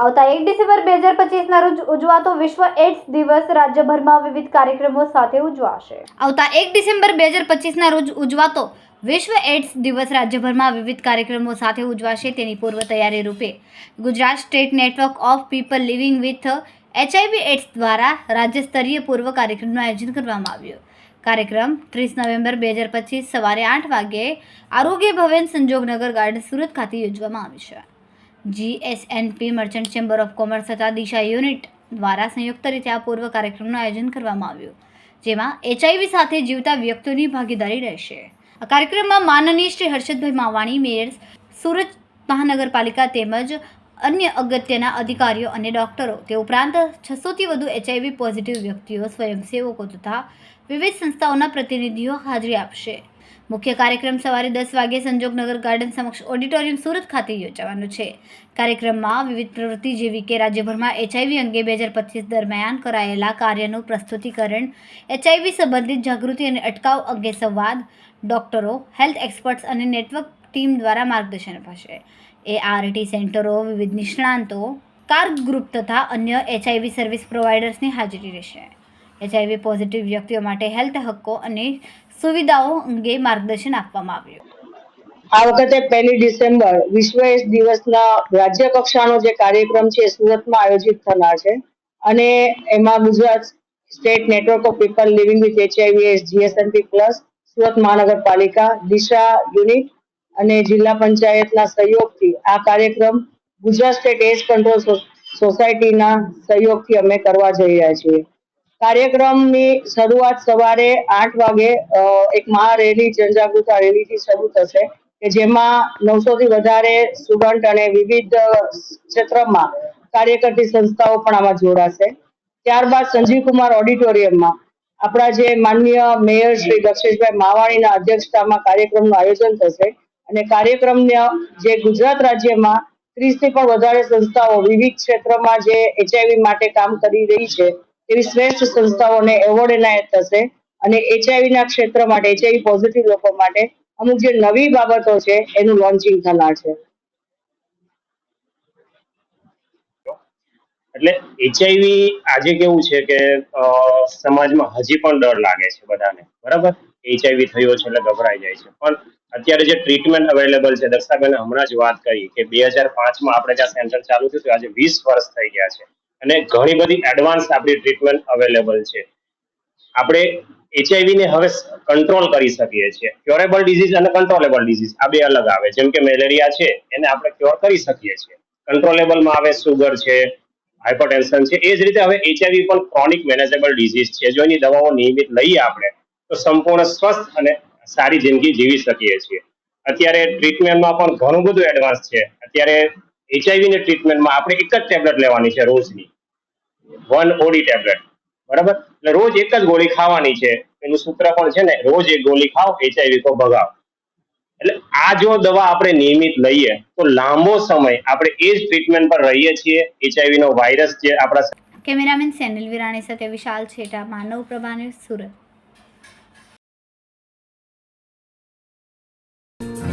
આવતા એક ડિસેમ્બર બે હજાર પચીસના રોજ ઉજવાતો વિશ્વ એડ્સ દિવસ રાજ્યભરમાં વિવિધ કાર્યક્રમો સાથે ઉજવાશે. આવતા એક ડિસેમ્બર બે હજાર પચીસના રોજ ઉજવાતો વિશ્વ એડ્સ દિવસ રાજ્યભરમાં વિવિધ કાર્યક્રમો સાથે ઉજવાશે તેની પૂર્વ તૈયારી રૂપે. Gujarat state network of people living with HIV AIDS દ્વારા રાજ્ય સ્તરીય પૂર્વ કાર્યક્રમનું આયોજન કરવામાં આવ્યું. કાર્યક્રમ ત્રીસ નવેમ્બર બે હજાર પચીસ સવારે આઠ વાગ્યે આરોગ્ય ભવન સંજોગનગર ગાર્ડન સુરત ખાતે યોજવામાં આવ્યું છે. GSNP merchant chamber of commerce તથા દિશા યુનિટ દ્વારા સંયુક્ત રીતે આ પૂર્વ કાર્યક્રમનું આયોજન કરવામાં આવ્યું, જેમાં એચઆઈવી સાથે જીવતા વ્યક્તિઓની ભાગીદારી રહેશે. આ કાર્યક્રમમાં માનનીય શ્રી હર્ષદભાઈ માવાણી, મેયર સુરત મહાનગરપાલિકા તેમજ અન્ય અગત્યના અધિકારીઓ અને ડોક્ટરો. તે ઉપરાંત છસોથી વધુ એચઆઈવી પોઝિટિવ વ્યક્તિઓ, સ્વયંસેવકો તથા વિવિધ સંસ્થાઓના પ્રતિનિધિઓ હાજરી આપશે. મુખ્ય કાર્યક્રમ સવારે દસ વાગ્યે સંજોગનગર ગાર્ડન સમક્ષ ઓડિટોરિયમ સુરત ખાતે યોજાવાનો છે. કાર્યક્રમમાં વિવિધ પ્રવૃત્તિ જેવી કે રાજ્યભરમાં એચઆઈવી અંગે બે હજાર પચીસ દરમિયાન કરાયેલા કાર્યનું પ્રસ્તુતિકરણ એચઆઈવી સંબંધિત જાગૃતિ અને અટકાવ અંગે સંવાદ ડોક્ટરો, હેલ્થ એક્સપર્ટ્સ અને નેટવર્ક ટીમ દ્વારા માર્ગદર્શન અપાશે. એઆરટી સેન્ટરો, વિવિધ નિષ્ણાંતો, કાર્ગ ગ્રુપ તથા અન્ય એચઆઈવી સર્વિસ પ્રોવાઈડર્સની હાજરી રહેશે. એચઆઈવી પોઝિટિવ વ્યક્તિઓ માટે હેલ્થ હક્કો અને સુવિધાઓ અંગે માર્ગદર્શન આપવામાં આવ્યું. આ વખતે પહેલી ડિસેમ્બર વિશ્વ એસ દિવસના રાજ્ય કક્ષાનો જે કાર્યક્રમ છે સુરતમાં આયોજિત થનાર છે. અને એમાં Gujarat state network of people living with HIV S GSMP plus, Surat મહાનગરપાલિકા, દિશા યુનિટ અને જિલ્લા પંચાયતના સહયોગથી આ કાર્યક્રમ ગુજરાત સ્ટેટ એજ કંટ્રોલ સોસાયટીના સહયોગથી અમે કરવા જઈ રહ્યા છીએ. કાર્યક્રમની શરૂઆત સવારે આઠ વાગે એક મહારેલી જનજાગૃતા રેલીથી શરૂ થશે કે જેમાં નવસો થી વધારે સ્ટુડન્ટ અને વિવિધ ક્ષેત્રમાં કાર્ય કરતી સંસ્થાઓ પણ આમાં જોડાશે. ત્યારબાદ સંજીવ કુમાર ઓડિટોરિયમમાં આપણા જે માનનીય મેયર શ્રી દક્ષેશભાઈ માવાણીના અધ્યક્ષતામાં કાર્યક્રમનું આયોજન થશે. અને કાર્યક્રમને જે ગુજરાત રાજ્યમાં ત્રીસથી પણ વધારે સંસ્થાઓ વિવિધ ક્ષેત્રમાં જે એચઆઈવી માટે કામ કરી રહી છે, એવી શ્રેષ્ઠ સંસ્થાઓને એવોર્ડ એનાયત થશે. અને એચઆઈવી ના ક્ષેત્ર માટે એચઆઈવી પોઝિટિવ લોકો માટે અમુક જે નવી બાબતો છે, એનું લોન્ચિંગ થનાર છે. એટલે એચઆઈવી આજે કેવું છે કે સમાજમાં હજી પણ ડર લાગે છે બધાને. બરાબર? એચઆઈવી થયો છે એટલે ગભરાઈ જાય છે. પણ અત્યારે જે ટ્રીટમેન્ટ અવેલેબલ છે દર્શાબેને હમણાં જ વાત કરી કે બે હજાર પાંચમાં આપણે જ્યાં સેન્ટર ચાલુ થયું હતું, આજે વીસ વર્ષ થઈ ગયા છે. અને ઘણી બધી એડવાન્સ આપણી ટ્રીટમેન્ટ અવેલેબલ છે. આપણે એચઆઈવી ને હવે કંટ્રોલ કરી શકીએ છીએ. ક્યોરેબલ ડિઝીઝ અને કંટ્રોલેબલ ડિઝીઝ આ બે અલગ આવે. જેમ કે મેલેરિયા છે એને આપણે ક્યોર કરી શકીએ છીએ. કંટ્રોલેબલમાં આવે સુગર છે હાઇપરટેન્શન છે એ જ રીતે હવે એચઆઈવી પણ ક્રોનિક મેનેજેબલ ડિઝીઝ છે. જો એની દવાઓ નિયમિત લઈએ આપણે તો સંપૂર્ણ સ્વસ્થ અને સારી જિંદગી જીવી શકીએ છીએ. અત્યારે ટ્રીટમેન્ટમાં પણ ઘણું બધું એડવાન્સ છે. અત્યારે એચઆઈવી ની ટ્રીટમેન્ટમાં આપણે એક જ ટેબ્લેટ લેવાની છે રોજની. વન ઓડી ટેબ્લેટ બરાબર? એટલે રોજ એક જ ગોળી ખાવાની છે. એનું સૂત્ર પણ છે ને, રોજ એક ગોળી ખાઓ એચઆઈવી કો ભગાવ. એટલે આ જો દવા આપણે નિયમિત લઈએ, તો લાંબો સમય આપણે એ જ ટ્રીટમેન્ટ પર રહીએ છીએ. એચઆઈવી નો વાયરસ જે આપણા કેમેરામેન સેનિલ વિરાણી સાથે વિશાલ છેટા, માનવ પ્રભાને સુરત.